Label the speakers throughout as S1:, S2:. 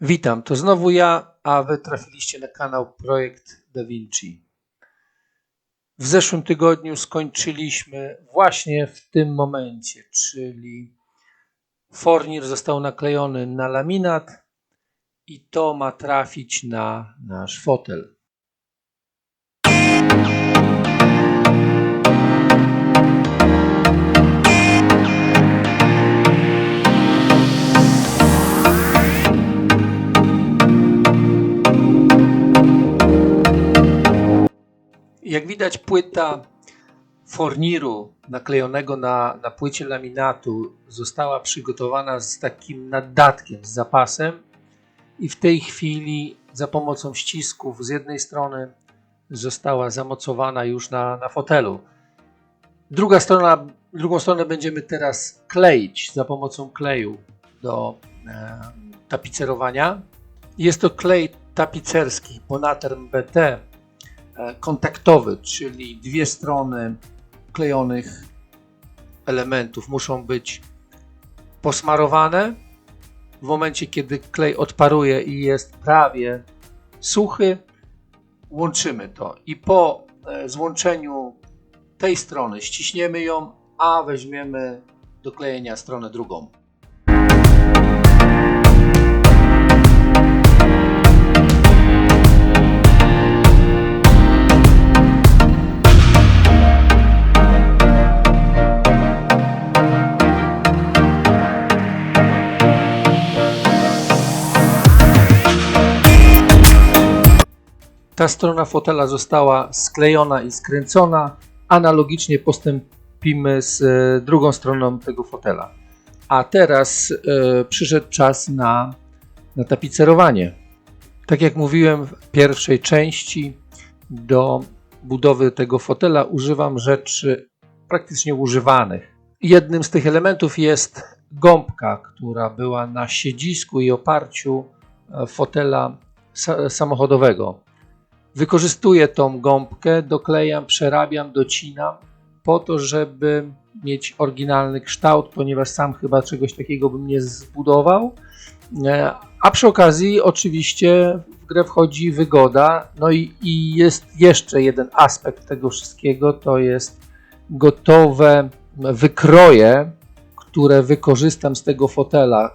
S1: Witam, to znowu ja, a wy trafiliście na kanał Projekt Da Vinci. W zeszłym tygodniu skończyliśmy właśnie w tym momencie, czyli fornir został naklejony na laminat i to ma trafić na nasz fotel. Jak widać, płyta forniru naklejonego na, na płycie laminatu została przygotowana z takim naddatkiem, z zapasem i w tej chwili za pomocą ścisków z jednej strony została zamocowana już na, na fotelu. Druga strona, drugą stronę będziemy teraz kleić za pomocą kleju do e, tapicerowania. Jest to klej tapicerski Bonaterm BT kontaktowy, czyli dwie strony klejonych elementów muszą być posmarowane. W momencie, kiedy klej odparuje i jest prawie suchy, łączymy to i po e, złączeniu tej strony ściśniemy ją, a weźmiemy do klejenia stronę drugą. Ta strona fotela została sklejona i skręcona. Analogicznie postąpimy z e, drugą stroną tego fotela. A teraz e, przyszedł czas na, na tapicerowanie. Tak jak mówiłem w pierwszej części, do budowy tego fotela używam rzeczy praktycznie używanych. Jednym z tych elementów jest gąbka, która była na siedzisku i oparciu e, fotela sa- samochodowego. Wykorzystuję tą gąbkę, doklejam, przerabiam, docinam po to, żeby mieć oryginalny kształt, ponieważ sam chyba czegoś takiego bym nie zbudował. E, A przy okazji, oczywiście, w grę wchodzi wygoda. No i, i jest jeszcze jeden aspekt tego wszystkiego: to jest gotowe wykroje, które wykorzystam z tego fotela,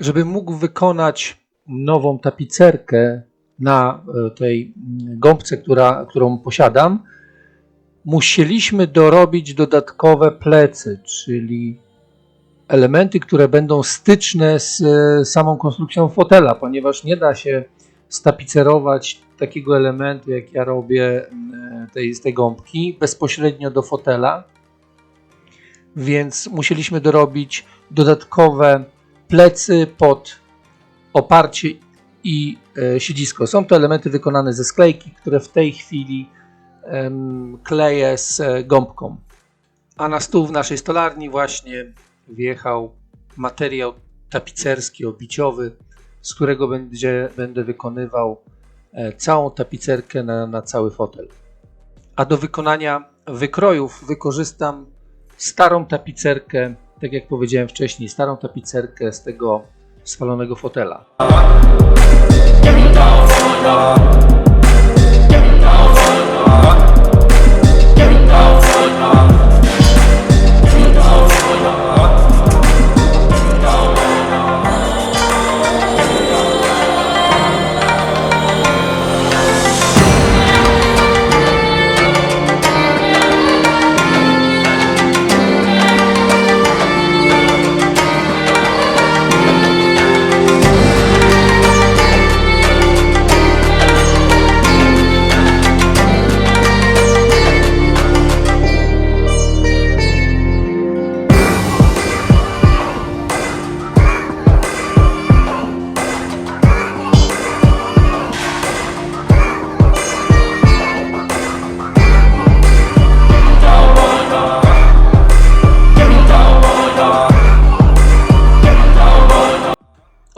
S1: żeby mógł wykonać nową tapicerkę na e, tej mm, gąbce, która, którą posiadam, musieliśmy dorobić dodatkowe plecy, czyli elementy, które będą styczne z e, samą konstrukcją fotela, ponieważ nie da się stapicerować takiego elementu, jak ja robię mm, tej, z tej gąbki, bezpośrednio do fotela. Więc musieliśmy dorobić dodatkowe plecy pod oparcie i e, siedzisko. Są to elementy wykonane ze sklejki, które w tej chwili kleję z e, gąbką. A na stół w naszej stolarni właśnie wjechał materiał tapicerski, obiciowy, z którego będzie, będę wykonywał e, całą tapicerkę na, na cały fotel. A do wykonania wykrojów wykorzystam starą tapicerkę, tak jak powiedziałem wcześniej, starą tapicerkę z tego spalonego fotela.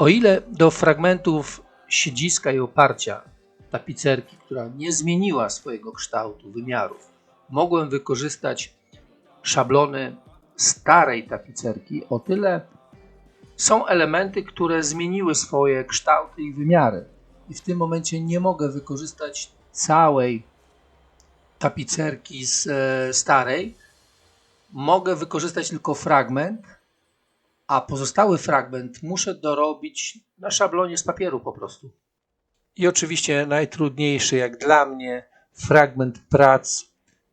S1: O ile do fragmentów siedziska i oparcia tapicerki, która nie zmieniła swojego kształtu, wymiarów, mogłem wykorzystać szablony starej tapicerki, o tyle Są elementy, które zmieniły swoje kształty i wymiary. I w tym momencie nie mogę wykorzystać całej tapicerki z e, starej. Mogę wykorzystać tylko fragment, a pozostały fragment muszę dorobić na szablonie z papieru po prostu. I oczywiście najtrudniejszy, jak dla mnie, fragment prac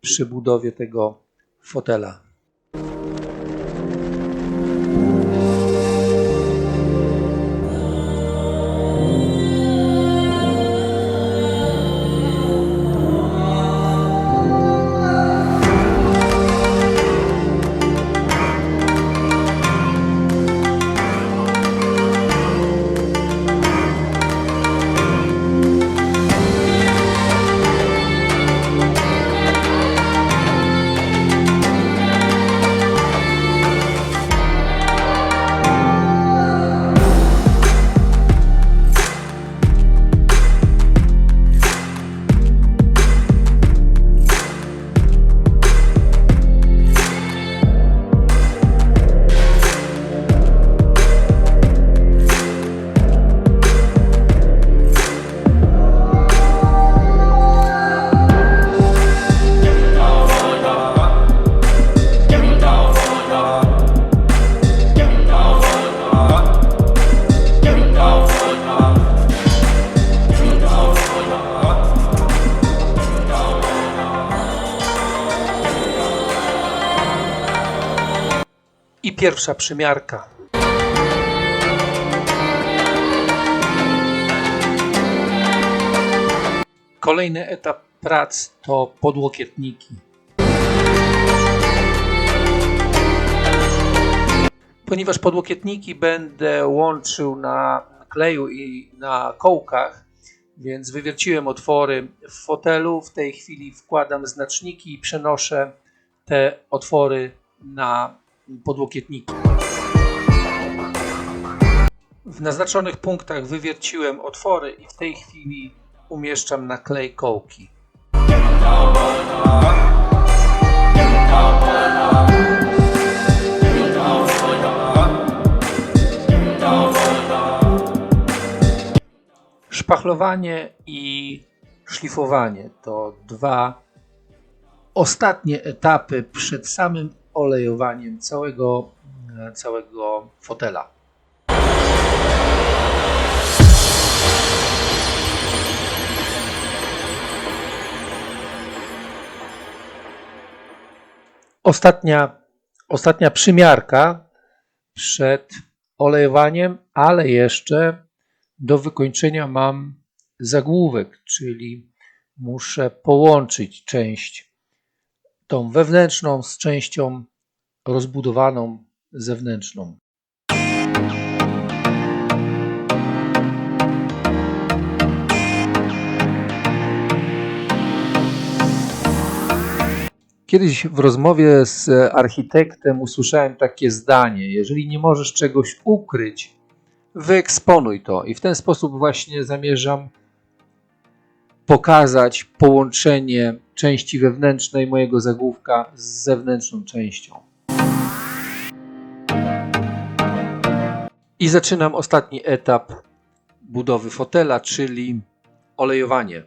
S1: przy budowie tego fotela. Pierwsza przymiarka. Kolejny etap prac to podłokietniki. Ponieważ podłokietniki będę łączył na kleju i na kołkach, więc wywierciłem otwory w fotelu. W tej chwili wkładam znaczniki i przenoszę te otwory na podłokietniki. W naznaczonych punktach wywierciłem otwory i w tej chwili umieszczam na klej kołki. Szpachlowanie i szlifowanie to dwa ostatnie etapy przed samym olejowaniem całego, całego fotela. Ostatnia, ostatnia przymiarka przed olejowaniem, ale jeszcze do wykończenia mam zagłówek, czyli muszę połączyć część tą wewnętrzną z częścią rozbudowaną zewnętrzną. Kiedyś w rozmowie z architektem usłyszałem takie zdanie: Jeżeli nie możesz czegoś ukryć, wyeksponuj to. I w ten sposób właśnie zamierzam pokazać połączenie części wewnętrznej mojego zagłówka z zewnętrzną częścią. I zaczynam ostatni etap budowy fotela, czyli olejowanie.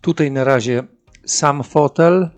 S1: Tutaj na razie sam fotel.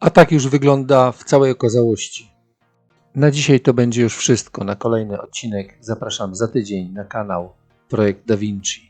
S1: A tak już wygląda w całej okazałości. Na dzisiaj to będzie już wszystko. Na kolejny odcinek zapraszam za tydzień na kanał Projekt Da Vinci.